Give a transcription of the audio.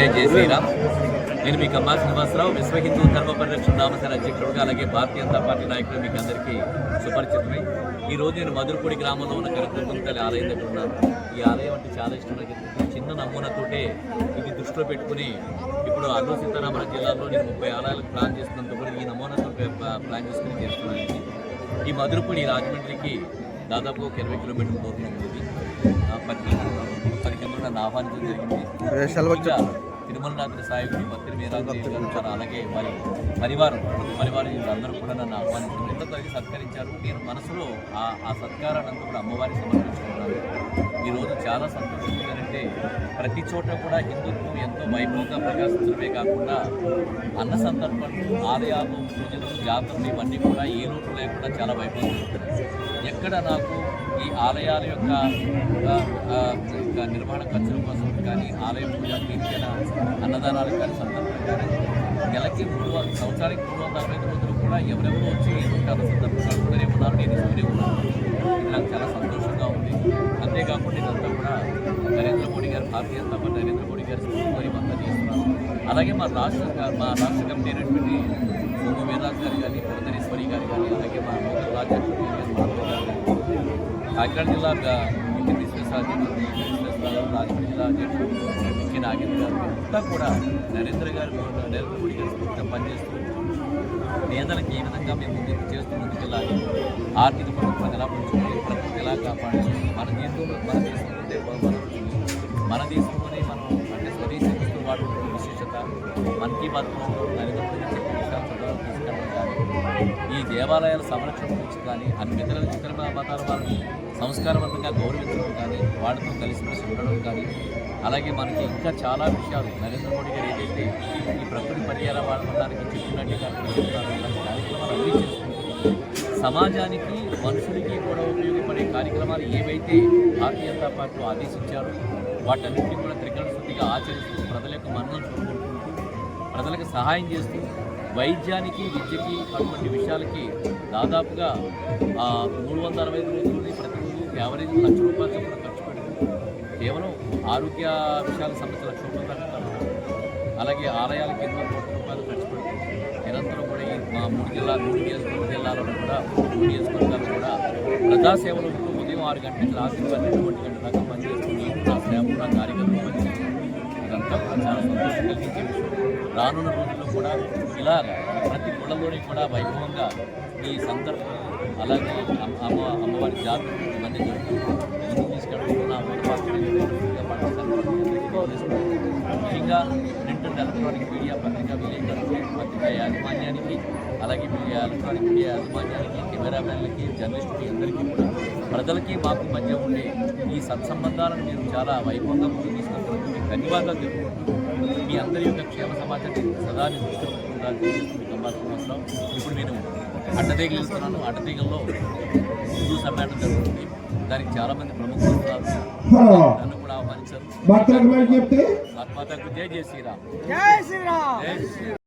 జై జై శ్రీరామ్. నేను మీ కమ్మా శ్రీనివాసరావు. విశ్వ హిందూ ధర్మ పరిరక్షణ నామసేన అధ్యక్షుడుగా అలాగే భారతీయ జనతా పార్టీ నాయకులు మీకు అందరికీ సుపరిచితమై ఈ రోజు నేను మధురపూడి గ్రామంలో ఉన్న తల్లి ఆలయం దగ్గర ఉన్నాను. ఈ ఆలయం అంటే చాలా ఇష్టం. నాకు ఎందుకంటే చిన్న నమూనాతోటే ఇది దృష్టిలో పెట్టుకుని ఇప్పుడు అల్లూరు సీతారామరాజు జిల్లాలో నేను ముప్పై ఆలయాలకు ప్లాన్ చేస్తున్నంత కూడా ఈ నమూనాతో ప్లా- ప్లాన్ చేసుకుని చేస్తున్నాను. ఈ మధురపూడి రాజమండ్రికి దాదాపు ఒక ఇరవై కిలోమీటర్ల దూరంలో ఉంది. పది పది కిలోమీటర్లు నన్ను ఆహ్వానించడం జరిగింది. ఇంకా తిరుమలనాథుల సాయిబుని గారు చాలా అలాగే వారి పరివారం పరివారం అందరూ కూడా నన్ను ఆహ్వానించారు ఎంతో సత్కరించారు. నేను మనసులో ఆ ఆ సత్కారాన్ని అంతా కూడా అమ్మవారికి సమర్పించుకున్నాను. ఈరోజు చాలా సంతోషం. ఏంటంటే ప్రతి చోట కూడా హిందుత్వం ఎంతో వైభవంగా ప్రకాశించడమే కాకుండా అన్న సందర్భాలు ఆలయాలు పూజలు జాతరలు ఇవన్నీ కూడా ఏ లోటు లేకుండా చాలా వైభవంగా ఎక్కడ నాకు ఈ ఆలయాల యొక్క నిర్వహణ ఖర్చుల కోసం కానీ ఆలయ పూజ తీర్చిన అన్నదానాలకు కానీ సందర్భంగా నెలకి మూడు వం- సంవత్సరానికి మూడు వందల అరవై రోజులు కూడా ఎవరెవరు వచ్చి ఏదో ఒక సందర్భంగా అడుగుతూనే ఉన్నారు. నేను ఇస్తూనే ఉన్నాను. ఇది నాకు చాలా సంతోషంగా ఉంది. అంతేకాకుండా ఇదంతా కూడా నరేంద్ర మోడీ గారు భారతీయ జనతా పార్టీ నరేంద్ర మోడీ గారు స్ఫూర్తితో ఇవంతా చేస్తున్నాను అలాగే మా రాష్ట్ర మా రాష్ట్ర కమిటీ అయినటువంటి సోము వేదాంత్ గారు కానీ పురంధరేశ్వరి గారు కానీ అలాగే మా రాజ్యాంగ రాజ్యాధ్యక్షుడు ఎస్ మాధవ్ గారు కానీ కాకినాడ జిల్లా ఇంటి బిజినెస్ అధ్యక్షుడు బిజినెస్ రాజమండ్రి జిల్లా అధ్యక్షుడు ముఖ్య నాగేంద్ర గారు అంతా కూడా నరేంద్ర గారు నరేంద్ర మోడీ గారు స్ఫూర్తిగా పనిచేస్తూ పేదలకు ఏ విధంగా మేము ముందుకు చేస్తూ ముందుకు వెళ్ళాలి ఆర్థిక ప్రభుత్వం ఎలా పంచుకోవాలి ప్రభుత్వం ఎలా కాపాడాలి మన దేశంలో మన దేశంలో ఉండే మన దేశంలోనే మనం అంటే స్వదేశీ వస్తువులు వాడుతున్న విశేషత మన్ కీ బాత్ నరేంద్ర మోడీ చెప్పిన విషయాలు తీసుకెళ్ళాలి. ఈ దేవాలయాల సంరక్షణ గురించి కానీ అన్ని ఇతర ఇతర మతాల వారిని సంస్కారవంతంగా గౌరవించడం కానీ వాటితో కలిసిమెలిసి ఉండడం కానీ అలాగే మనకి ఇంకా చాలా విషయాలు నరేంద్ర మోడీ గారు ఏదైతే ఈ ప్రకృతి పర్యావరణానికి చెప్పినట్టు కార్యక్రమాలు ఇలాంటి కార్యక్రమాలు అన్నీ చేసుకుంటూ సమాజానికి మనుషులకి కూడా ఉపయోగపడే కార్యక్రమాలు ఏవైతే భారతీయ జనతా పార్టీ ఆదేశించారో వాటన్నింటినీ కూడా త్రికరణ శుద్ధిగా ఆచరిస్తూ ప్రజల యొక్క మన్నలు చూసుకుంటూ ప్రజలకు సహాయం చేస్తూ వైద్యానికి విద్యకి అటువంటి విషయాలకి దాదాపుగా మూడు వందల అరవై ఐదు రోజులని ప్రతిరోజు యావరేజ్ లక్ష రూపాయలు చొప్పున ఖర్చు పెడుతూ కేవలం ఆరోగ్య విషయాలకు సంబంధించిన లక్ష రూపాయలు తగ్గుతారు అలాగే ఆలయాలకు ఎన్నో కోట్ల రూపాయలు ఖర్చు పెడుతుంది. నిరంతరం కూడా ఈ మా మూడు జిల్లా మూడు నియోజకవర్గ జిల్లాలో కూడా మూడు నియోజకవర్గాలు కూడా ప్రజాసేవలు ఉంటూ ఉదయం ఆరు గంటల రాత్రి పన్నెండు ఒంటి గంటల దాకా పనిచేస్తుంది నా సేవ కూడా కార్యక్రమం పనిచేస్తూ ఇదంతా కూడా చాలా సంతోషం కలిగించే విషయం. రానున్న రోజుల్లో కూడా ఇలా ప్రతి కులంలోని కూడా వైభవంగా ఈ సందర్భం అలాగే అమ్మ అమ్మవారి జాతర ఇవన్నీ జరుగుతూ ముందుకు ముఖ్యంగా ప్రింట్ అండ్ ఎలక్ట్రానిక్ మీడియా పత్రికా విలేకరులకి పత్రికా యాజమాన్యానికి అలాగే మీడియా ఎలక్ట్రానిక్ మీడియా యాజమాన్యానికి కెమెరామెన్లకి జర్నలిస్టులకి అందరికీ కూడా ప్రజలకి మాకు మధ్య ఉండే ఈ సత్సంబంధాలను మీరు చాలా వైభవంగా ముందు తీసుకెళ్తున్నందుకు మీకు ధన్యవాదాలు తెలుపుకుంటూ మీ అందరి యొక్క క్షేమ సమాచారం సదా నేను దృష్టిలో అవసరం ఇప్పుడు నేను అడ్డతీగలు వెళ్తున్నాను అడ్డతీగల్లో హిందూ సమ్మేళనం జరుగుతుంది. దానికి చాలామంది ప్రముఖులు వస్తారు నన్ను కూడా ఆహ్వానించారు. ఆత్మాతకు జై జై శ్రీరామ్. జై శ్రీరామ్.